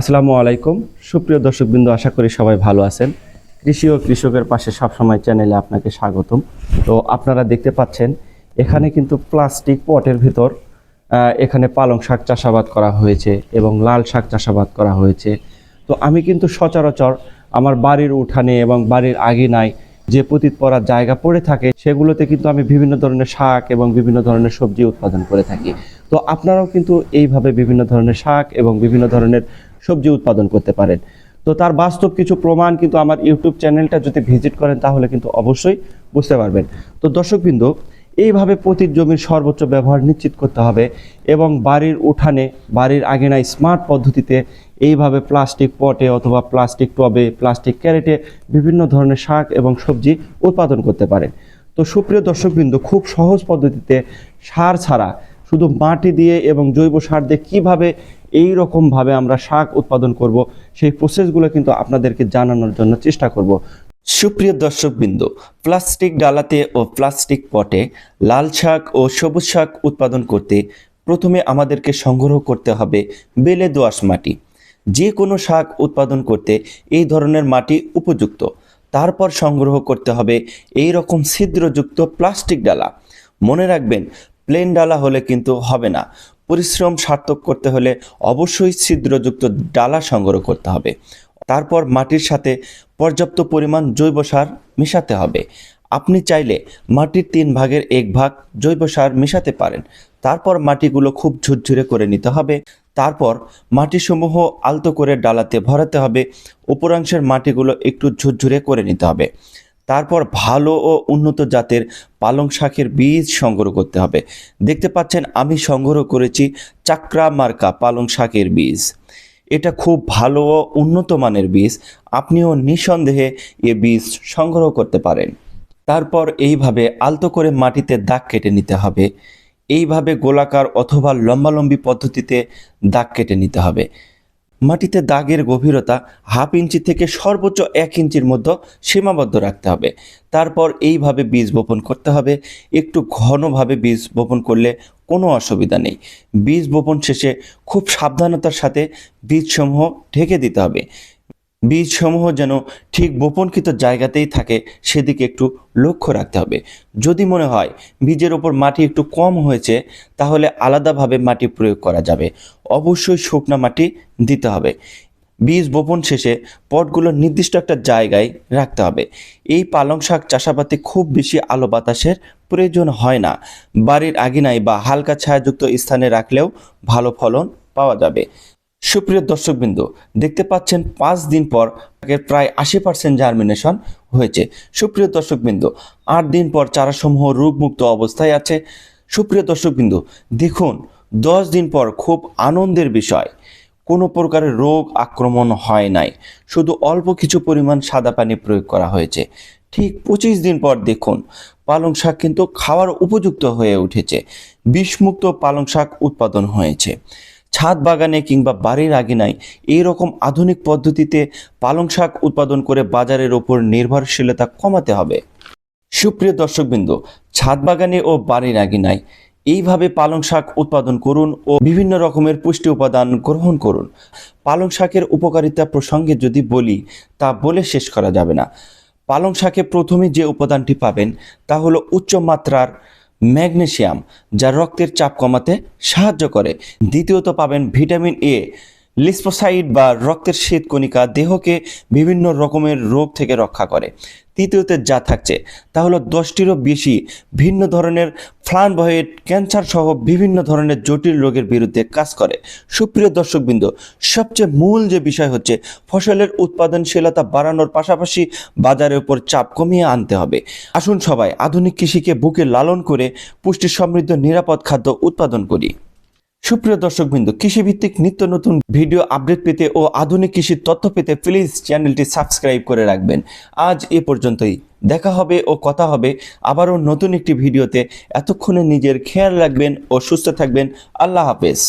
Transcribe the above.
আসসালামু আলাইকুম। সুপ্রিয় দর্শকবৃন্দ, আশা করি সবাই ভালো আছেন। কৃষি ও কৃষকের পাশে সবসময় চ্যানেলে আপনাকে স্বাগতম। তো আপনারা দেখতে পাচ্ছেন, এখানে কিন্তু প্লাস্টিক পটের ভিতর এখানে পালং শাক চাষাবাদ করা হয়েছে এবং লাল শাক চাষাবাদ করা হয়েছে। তো আমি কিন্তু সচরাচর আমার বাড়ির উঠানে এবং বাড়ির আগিনায় যে পতিত পড়ার জায়গা পড়ে থাকে, সেগুলোতে কিন্তু আমি বিভিন্ন ধরনের শাক এবং বিভিন্ন ধরনের সবজি উৎপাদন করে থাকি। তো আপনারাও কিন্তু এইভাবে বিভিন্ন ধরনের শাক এবং বিভিন্ন ধরনের সবজি উৎপাদন করতে পারেন। তো তার বাস্তব কিছু প্রমাণ কিন্তু আমার ইউটিউব চ্যানেলটা যদি ভিজিট করেন তাহলে কিন্তু অবশ্যই বুঝতে পারবেন। তো দর্শকবৃন্দ, এইভাবে প্রতি জমির সর্বোচ্চ ব্যবহার নিশ্চিত করতে হবে এবং বাড়ির উঠানে, বাড়ির আগেনায় স্মার্ট পদ্ধতিতে এইভাবে প্লাস্টিক পটে অথবা প্লাস্টিক টবে প্লাস্টিক ক্যারেটে বিভিন্ন ধরনের শাক এবং সবজি উৎপাদন করতে পারেন। তো সুপ্রিয় দর্শকবৃন্দ, খুব সহজ পদ্ধতিতে সার ছাড়া শুধু মাটি দিয়ে এবং জৈব সার দিয়ে কীভাবে এই রকমভাবে আমরা শাক উৎপাদন করব, সেই প্রসেসগুলো কিন্তু আপনাদেরকে জানানোর জন্য চেষ্টা করব। সুপ্রিয় দর্শকবৃন্দ, প্লাস্টিক ডালাতে ও প্লাস্টিক পটে লাল শাক ও সবুজ শাক উৎপাদন করতে প্রথমে আমাদেরকে সংগ্রহ করতে হবে বেলে দোআঁশ মাটি। যে কোনো শাক উৎপাদন করতে এই ধরনের মাটি উপযুক্ত। তারপর সংগ্রহ করতে হবে এই রকম ছিদ্রযুক্ত প্লাস্টিক ডালা। মনে রাখবেন প্লেন ডালা হলে কিন্তু হবে না। পরিশ্রম সার্থক করতে হলে অবশ্যই ছিদ্রযুক্ত ডালা সংগ্রহ করতে হবে। তারপর মাটির সাথে পর্যাপ্ত পরিমাণ জৈব সার মেশাতে হবে। আপনি চাইলে মাটির তিন ভাগের এক ভাগ জৈব সার মেশাতে পারেন। তারপর মাটিগুলো খুব ঝুরঝুরে করে নিতে হবে। তারপর মাটিসমূহ আলতো করে ডালাতে ভরাতে হবে। উপরাংশের মাটিগুলো একটু ঝুরঝুরে করে নিতে হবে। তারপর ভালো ও উন্নত জাতের পালং শাকের বীজ সংগ্রহ করতে হবে। দেখতে পাচ্ছেন, আমি সংগ্রহ করেছি চাকরা মার্কা পালং শাকের বীজ। এটা খুব ভালো ও উন্নত মানের বীজ। আপনিও নিঃসন্দেহে এ বীজ সংগ্রহ করতে পারেন। তারপর এইভাবে আলতো করে মাটিতে দাগ কেটে নিতে হবে। এইভাবে গোলাকার অথবা লম্বালম্বি পদ্ধতিতে দাগ কেটে নিতে হবে। মাটিতে দাগের গভীরতা হাফ ইঞ্চি থেকে সর্বোচ্চ এক ইঞ্চির মধ্যে সীমাবদ্ধ রাখতে হবে। তারপর এইভাবে বীজ বপন করতে হবে। একটু ঘনভাবে বীজ বপন করলে কোনো অসুবিধা নেই। বীজ বপন শেষে খুব সাবধানতার সাথে বীজসমূহ ঢেকে দিতে হবে। বীজসমূহ যেন ঠিক বপনকৃত জায়গাতেই থাকে, সেদিকে একটু লক্ষ্য রাখতে হবে। যদি মনে হয় বীজের ওপর মাটি একটু কম হয়েছে, তাহলে আলাদাভাবে মাটি প্রয়োগ করা যাবে। অবশ্যই শুকনা মাটি দিতে হবে। বীজ বপন শেষে পটগুলো নির্দিষ্ট একটা জায়গায় রাখতে হবে। এই পালং শাক চাষাবাদে খুব বেশি আলো বাতাসের প্রয়োজন হয় না। বাড়ির আগিনায় বা হালকা ছায়াযুক্ত স্থানে রাখলেও ভালো ফলন পাওয়া যাবে। সুপ্রিয় দর্শকবৃন্দ, দেখতে পাচ্ছেন পাঁচ দিন পর প্রায় আশি পার্সেন্ট জার্মিনেশন হয়েছে। সুপ্রিয় দর্শকবৃন্দ, আট দিন পর চারাসমূহ রোগমুক্ত অবস্থায় আছে। সুপ্রিয় দর্শকবৃন্দ, দেখুন, দশ দিন পর খুব আনন্দের বিষয়। কোনো প্রকারের রোগ আক্রমণ হয় নাই। শুধু অল্প কিছু পরিমাণ সাদা পানি প্রয়োগ করা হয়েছে। ঠিক পঁচিশ দিন পর দেখুন, পালং শাক কিন্তু খাওয়ার উপযুক্ত হয়ে উঠেছে। বিষমুক্ত পালং শাক উৎপাদন হয়েছে। ছাদ বাগানে কিংবা বাড়ির আগিনায় এই রকম আধুনিক পদ্ধতিতে পালং শাক উৎপাদন করে বাজারের ওপর নির্ভরশীলতা কমাতে হবে। সুপ্রিয় দর্শকবৃন্দ, ছাদ বাগানে ও বাড়ির আগিনায় এইভাবে পালং শাক উৎপাদন করুন ও বিভিন্ন রকমের পুষ্টি উপাদান গ্রহণ করুন। পালং শাকের উপকারিতা প্রসঙ্গে যদি বলি, তা বলে শেষ করা যাবে না। পালং শাকে প্রথমে যে উপাদানটি পাবেন, তা হলো উচ্চ মাত্রার ম্যাগনেসিয়াম যা রক্তের চাপ কমাতে সাহায্য করে। দ্বিতীয়ত পাবেন ভিটামিন এ লিসপোসাইড বা রক্তের শ্বেতকণিকা দেহকে বিভিন্ন রকমের রোগ থেকে রক্ষা করে। তৃতীয়তে যা থাকছে, তা হলো দশটিরও বেশি ভিন্ন ধরনের ফ্লানবয়েড ক্যান্সার সহ বিভিন্ন ধরনের জটিল রোগের বিরুদ্ধে কাজ করে। সুপ্রিয় দর্শকবৃন্দ, সবচেয়ে মূল যে বিষয় হচ্ছে, ফসলের উৎপাদনশীলতা বাড়ানোর পাশাপাশি বাজারের উপর চাপ কমিয়ে আনতে হবে। আসুন সবাই আধুনিক কৃষিকে বুকে লালন করে পুষ্টি সমৃদ্ধ নিরাপদ খাদ্য উৎপাদন করি। সুপ্রিয় দর্শকবৃন্দ কৃষিভিত্তিক নিত্য নতুন ভিডিও আপডেট পেতে ও আধুনিক কৃষির তথ্য পেতে প্লিজ চ্যানেলটি সাবস্ক্রাইব করে রাখবেন। আজ এ পর্যন্তই। দেখা হবে ও কথা হবে আবারও নতুন একটি ভিডিওতে। এতক্ষণে নিজের খেয়াল রাখবেন ও সুস্থ থাকবেন। আল্লাহ হাফেজ।